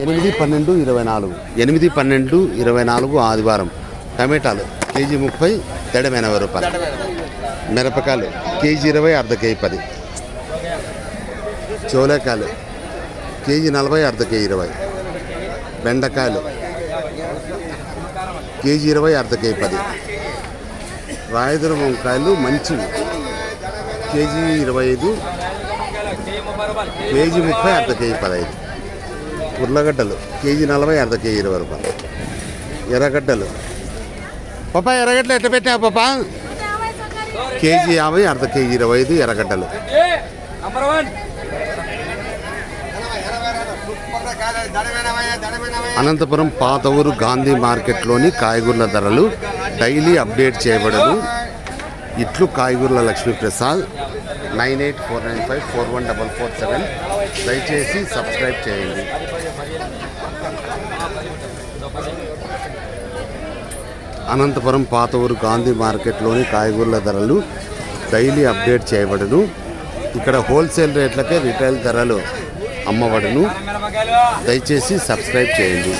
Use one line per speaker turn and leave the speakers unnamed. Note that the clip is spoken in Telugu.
ఎనిమిది పన్నెండు ఇరవై నాలుగు. ఎనిమిది పన్నెండు ఇరవై నాలుగు ఆదివారం. టమాటాలు కేజీ ముప్పై తడమ ఎనభై రూపాయలు. మిరపకాయలు కేజీ ఇరవై అర్ధ కేజీ పది. చోలేకాయలు కేజీ నలభై అర్ధ కేజీ ఇరవై. బెండకాయలు కేజీ ఇరవై అర్ధ కేజీ పది. రాయదుర వంకాయలు మంచివి. కేజీ ఇరవై ఐదు కేజీ ముప్పై అర్ధ కేజీ పదహైదు. ఉర్లగడ్డలు కేజీ నలభై అర్ధ కేజీ ఇరవై రూపాయలు. ఎర్రగడ్డలు. పాపా ఎర్రగడ్డలు ఎట్లా పెట్టా పాపా? కేజీ యాభై అర్ధ కేజీ ఇరవై ఐదు ఎర్రగడ్డలు. అనంతపురం పాత ఊరు గాంధీ మార్కెట్లోని కాయగూరల ధరలు డైలీ అప్డేట్ చేయబడను ఇట్లు కాయగూరల Lakshmiprasad nine eight four nine five four one double four seven. దయచేసి సబ్స్క్రైబ్ చేయండి. అనంతపురం పాత ఊరు గాంధీ మార్కెట్లోని కాయగూరల ధరలు డైలీ అప్డేట్ చేయబడును. ఇక్కడ హోల్సేల్ రేట్లకే రిటైల్ ధరలు అమ్మబడును. దయచేసి సబ్స్క్రైబ్ చేయండి.